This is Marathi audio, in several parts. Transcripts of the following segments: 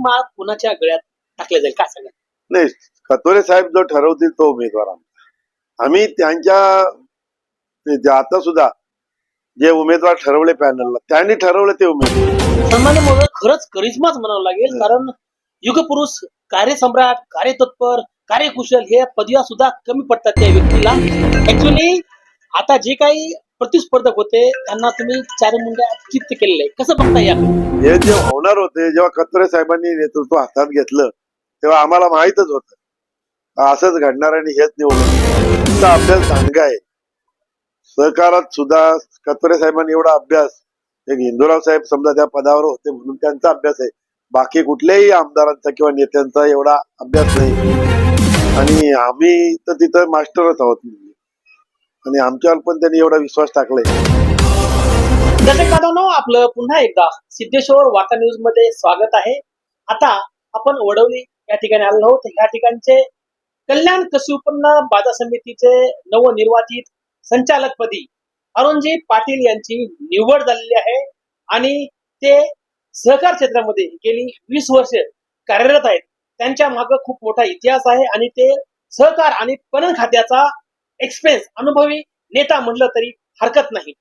माळ कुणाच्या गळ्यात टाकल्या जाईल? काय सांगा नाही कतोरे साहेब जो ठरवतील तो उमेदवार आमचा. आम्ही त्यांच्या आता सुद्धा जे उमेदवार ठरवले पॅनलला त्यांनी ठरवलं ते उमेदवार. सन्मान्य खरंच करिश्माच म्हणावं लागेल कारण युगपुरुष कार्यसम्राट कार्यतत्पर कार्यकुशल हे पदव्या सुद्धा कमी पडतात त्या व्यक्तीला. ऍक्च्युली आता जे काही प्रतिस्पर्धक होते त्यांना तुम्ही चार मुंड्या चित्त केलेलं आहे कसं बघता या हे जे होणार होते जेव्हा कत्रे साहेबांनी नेतृत्व हातात घेतलं तेव्हा आम्हाला माहीतच होत. असंच घडणार आणि हेच निवडणूक तुमचा अभ्यास दांडगा आहे सहकारात सुद्धा कत्रे साहेबांनी एवढा अभ्यास एक हिंदूराव साहेब समजा त्या पदावर होते म्हणून त्यांचा अभ्यास आहे. बाकी कुठल्याही आमदारांचा किंवा नेत्यांचा एवढा अभ्यास नाही. आणि आम्ही तर तिथं मास्टरच आहोत. आणि आमच्यावर पण त्यांनी एवढा विश्वास टाकलाय. दर्शक बांधवांनो आपलं पुन्हा एकदा सिद्धेश्वर वार्ता न्यूजमध्ये स्वागत आहे. आता आपण वडवली या ठिकाणी आलो आहोत. या ठिकाणचे कल्याण कृषी उत्पन्न बाजार समितीचे नवनिर्वाचित संचालकपदी अरुणजी पाटील यांची निवड झालेली आहे आणि ते सहकार क्षेत्रामध्ये गेली वीस वर्ष कार्यरत आहेत. त्यांच्या मागे खूप मोठा इतिहास आहे आणि ते सहकार आणि पणन खात्याचा एक्सपिरियन्स अनुभवी नेता म्हटलं तरी हरकत नाही.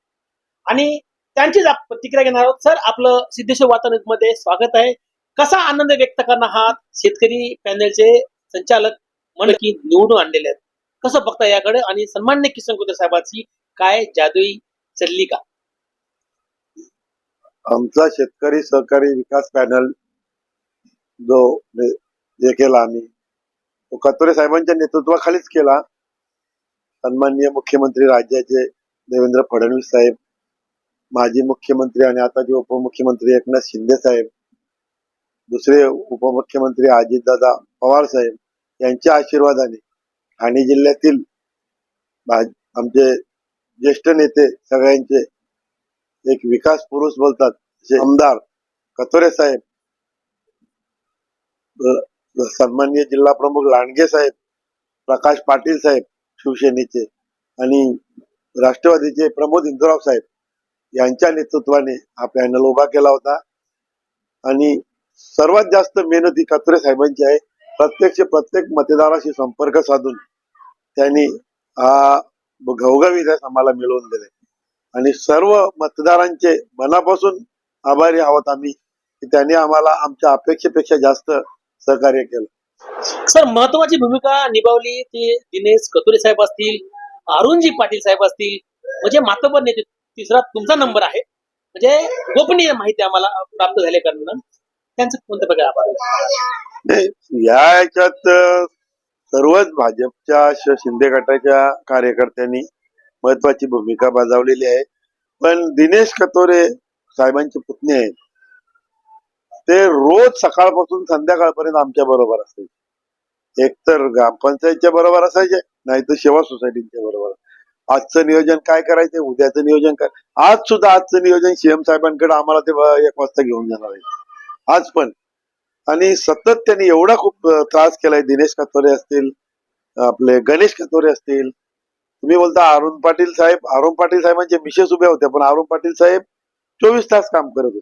आणि त्यांचीच आप- प्रतिक्रिया घेणार आहोत. सर आपलं सिद्धेश्वर वातावरणमध्ये स्वागत आहे. कसा आनंद व्यक्त करणार आहात शेतकरी पॅनलचे संचालक म्हणलं की निवडून आणलेले आहेत. कसं बघता याकडे? आणि सन्मान्य किसन कुत्रे साहेबांची काय जादुई चढली का? आमचा शेतकरी सहकारी विकास पॅनल जो हे केला आम्ही तो कतोरे साहेबांच्या नेतृत्वाखालीच केला. सन्माननीय मुख्यमंत्री राज्याचे देवेंद्र फडणवीस साहेब माजी मुख्यमंत्री आणि आताचे उपमुख्यमंत्री एकनाथ शिंदे साहेब दुसरे उपमुख्यमंत्री अजितदादा पवार साहेब यांच्या आशीर्वादाने ठाणे जिल्ह्यातील आमचे ज्येष्ठ नेते सगळ्यांचे एक विकास पुरुष बोलतात जे आमदार कतोरे साहेब सन्माननीय जिल्हा प्रमुख लांडगे साहेब प्रकाश पाटील साहेब शिवसेनेचे आणि राष्ट्रवादीचे प्रमोद इंदुराव साहेब यांच्या नेतृत्वाने हा पॅनल उभा केला होता. आणि सर्वात जास्त मेहनती कतोरे साहेबांची आहे. प्रत्यक्ष प्रत्येक मतदाराशी संपर्क साधून त्यांनी हा घवघवी रस आम्हाला मिळवून दिले आणि सर्व मतदारांचे मनापासून आभारी आहोत आम्ही की त्यांनी आम्हाला आमच्या अपेक्षेपेक्षा जास्त सहकार्य केलं. सर महत्वाची भूमिका निभावली ती दिनेश कतुरे साहेब असतील अरुणजी पाटील साहेब असतील म्हणजे मातबर नेते तिसरा तुमचा नंबर आहे. म्हणजे गोपनीय माहिती आम्हाला प्राप्त झाली कारण त्यांचं कोणत्या प्रकारे आभार? या याच्यात सर्वच भाजपच्या शिंदे गटाच्या कार्यकर्त्यांनी महत्वाची भूमिका बजावलेली आहे. पण दिनेश कतोरे साहेबांचे पुतणे आहेत. ते रोज सकाळपासून संध्याकाळपर्यंत आमच्या बरोबर असायचे एक तर ग्रामपंचायतच्या बरोबर असायचे नाही तर सेवा सोसायटीच्या बरोबर. आजचं नियोजन काय करायचं उद्याचं नियोजन काय? आज सुद्धा आजचं नियोजन सीएम साहेबांकडे आम्हाला ते एक वाजता घेऊन जाणार आहे आज पण. आणि सतत त्यांनी एवढा खूप त्रास केलाय. दिनेश कतोरे असतील आपले गणेश कतोरे असतील. तुम्ही बोलता अरुण पाटील साहेब अरुण पाटील साहेबांचे मिसेस उभ्या होत्या पण अरुण पाटील साहेब चोवीस तास काम करत होते.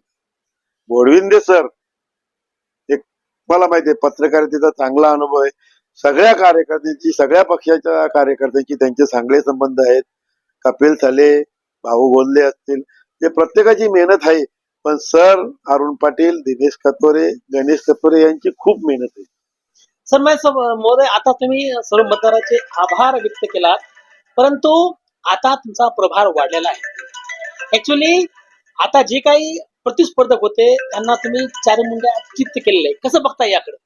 बोडविंदे सर मला माहिती आहे पत्रकारितेचा चांगला अनुभव आहे. सगळ्या कार्यकर्त्यांची सगळ्या पक्षाच्या कार्यकर्त्यांची त्यांचे चांगले संबंध आहेत. कपिल साले भाऊ गोंदले असतील. ते प्रत्येकाची मेहनत आहे. पण सर अरुण पाटील दिनेश कतोरे गणेश कतोरे यांची खूप मेहनत आहे. सर मैं महोदय आता तुम्ही सर्व मतदाराचे आभार व्यक्त केलात. परंतु आता तुमचा प्रभार वाढलेला आहे. ऍक्च्युली आता जे काही प्रतिस्पर्धक होते त्यांना तुम्ही चार मुंड्या चित्त केलेले. आहे कसं बघताय याकडे?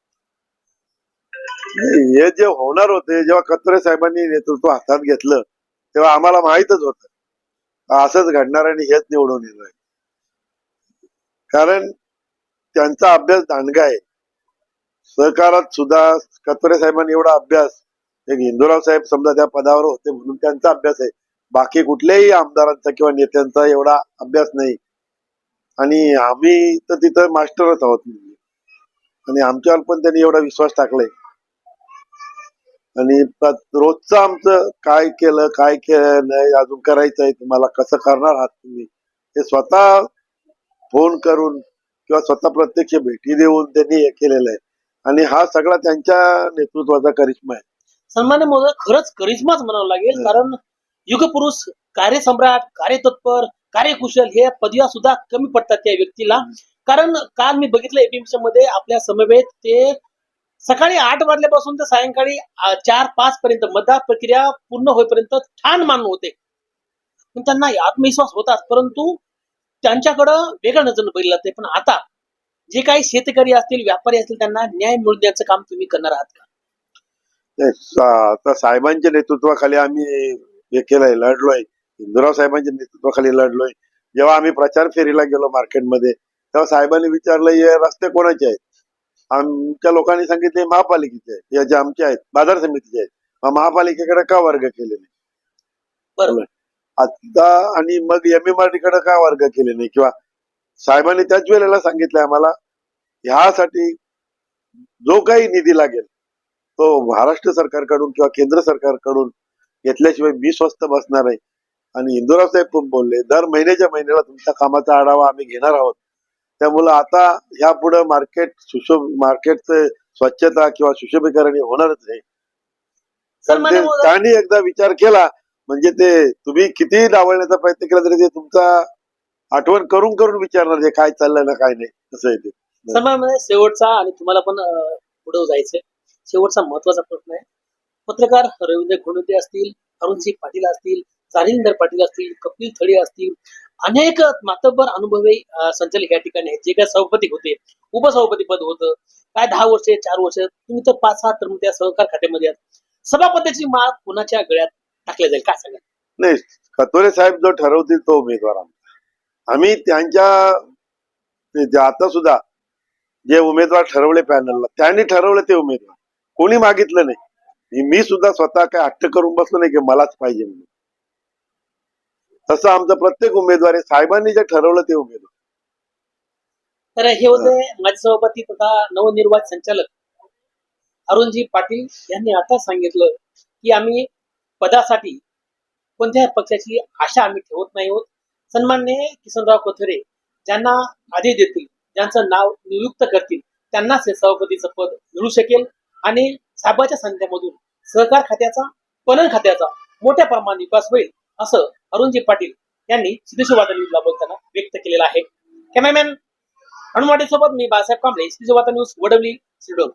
हे जे होणार होते जेव्हा कत्रे साहेबांनी नेतृत्व हातात घेतलं तेव्हा आम्हाला माहीतच होत. असंच घडणार आणि हेच निवडून येणार कारण त्यांचा अभ्यास दांडगा आहे. सहकारात सुद्धा कत्रे साहेबांनी एवढा अभ्यास एक हिंदूराव साहेब समजा त्या पदावर होते म्हणून त्यांचा अभ्यास आहे. बाकी कुठल्याही आमदारांचा किंवा नेत्यांचा एवढा अभ्यास नाही. आणि आम्ही तर तिथं मास्टरच आहोत आणि आमच्यावर पण त्यांनी एवढा विश्वास टाकलाय. आणि रोजचं आमचं काय केलं काय केलं नाही अजून करायचं आहे तुम्हाला कसं करणार आहात तुम्ही? हे स्वतः फोन करून किंवा स्वतः प्रत्यक्ष भेटी देऊन त्यांनी हे केलेलं आहे. आणि हा सगळा त्यांच्या नेतृत्वाचा करिश्मा आहे. सन्मान्य महोदय खरंच करिश्माच म्हणावं लागेल. कारण युगपुरुष कार्यसम्राट कार्यतत्पर कार्यकुशल हे पदव्या सुद्धा कमी पडतात त्या व्यक्तीला. कारण काल मी बघितलं एपीएमसी मध्ये आपल्या समवेत ते सकाळी आठ वाजल्यापासून तर सायंकाळी चार पाच पर्यंत मतदार प्रक्रिया पूर्ण होईपर्यंत छान मानून होते. पण त्यांना आत्मविश्वास होताच परंतु त्यांच्याकडं वेगळं नजर बघितलं जाते पण आता जे काही शेतकरी असतील व्यापारी असतील त्यांना न्याय मिळण्याचं द्यायचं काम तुम्ही करणार आहात का? आता साहेबांच्या नेतृत्वाखाली आम्ही हे केलंय लढलोय. इंदुराव साहेबांच्या नेतृत्वाखाली लढलोय. जेव्हा आम्ही प्रचार फेरीला गेलो मार्केटमध्ये तेव्हा साहेबांनी विचारलं हे रस्ते कोणाचे आहेत? आमच्या लोकांनी सांगितले महापालिकेचे आहेत. याचे आमचे आहेत बाजार समितीचे आहेत. महापालिकेकडे का वर्ग केले नाही? बरोबर. आता आणि मग एम एम आरकडे का वर्ग केले नाही? किंवा साहेबांनी त्याच वेळेला सांगितलं आम्हाला ह्यासाठी जो काही निधी लागेल तो महाराष्ट्र सरकारकडून किंवा केंद्र सरकारकडून घेतल्याशिवाय मी स्वस्त बसणार आहे. आणि इंदुराव साहेब पण बोलले दर महिन्याच्या महिन्याला तुमच्या कामाचा आढावा आम्ही घेणार आहोत. त्यामुळं आता ह्या पुढे मार्केट सुशोभ मार्केटचं स्वच्छता किंवा सुशोभीकरण होणारच महोदय त्यांनी एकदा विचार केला म्हणजे ते तुम्ही कितीही डावलण्याचा प्रयत्न केला तरी ते तुमचा आठवण करून करून विचारणार काय चाललंय ना काय नाही असं आहे ते. शेवटचा आणि तुम्हाला पण पुढे जायचंय. शेवटचा महत्त्वाचा प्रश्न आहे. पत्रकार रवींद्र घोणते असतील अरुणसिंह पाटील असतील जालिंदर पाटील असतील कपिल थळे असतील अनेक मातब्बर अनुभवी संचालक या ठिकाणी आहेत जे काय सभापती होते उपसभापती पद होतं काय दहा वर्ष चार वर्ष तुम्ही तर पाच सहा तर त्या सहकार खात्यामध्ये सभापतीची माळ कुणाच्या गळ्यात टाकल्या जाईल काय सांगा नाही खतोरे साहेब जो ठरवतील तो उमेदवार आमचा आम्ही त्यांच्या आता सुद्धा जे उमेदवार ठरवले पॅनलला त्यांनी ठरवलं ते उमेदवार. कोणी मागितलं नाही. मी- मी सुद्धा स्वतः काय हट्ट करून बसलो नाही की मलाच पाहिजे म्हणून. तसं आमचं प्रत्येक उमेदवार आहे साहेबांनी जे ठरवलं ते उमेदवार. तर हे होते माझे सभापती तथा नवनिर्वाचित संचालक अरुणजी पाटील यांनी आता सांगितलं की आम्ही पदासाठी कोणत्याही पक्षाची आशा आम्ही ठेवत नाही आहोत. सन्मान्य किसनराव कोथरे ज्यांना आदेश देतील ज्यांचं नाव नियुक्त करतील त्यांनाच हे सभापतीचं पद मिळू शकेल आणि साहेबाच्या संख्येमधून सहकार खात्याचा पणन खात्याचा मोठ्या प्रमाणात विकास होईल. असं अरुणजी पाटील यांनी सिद्धेश्वर बोलताना व्यक्त केलेलं आहे. कॅमेरामॅन हनुमाडी सोबत मी बाळासाहेब कांबळे सिद्धेश्वर न्यूज वडवली सिडोन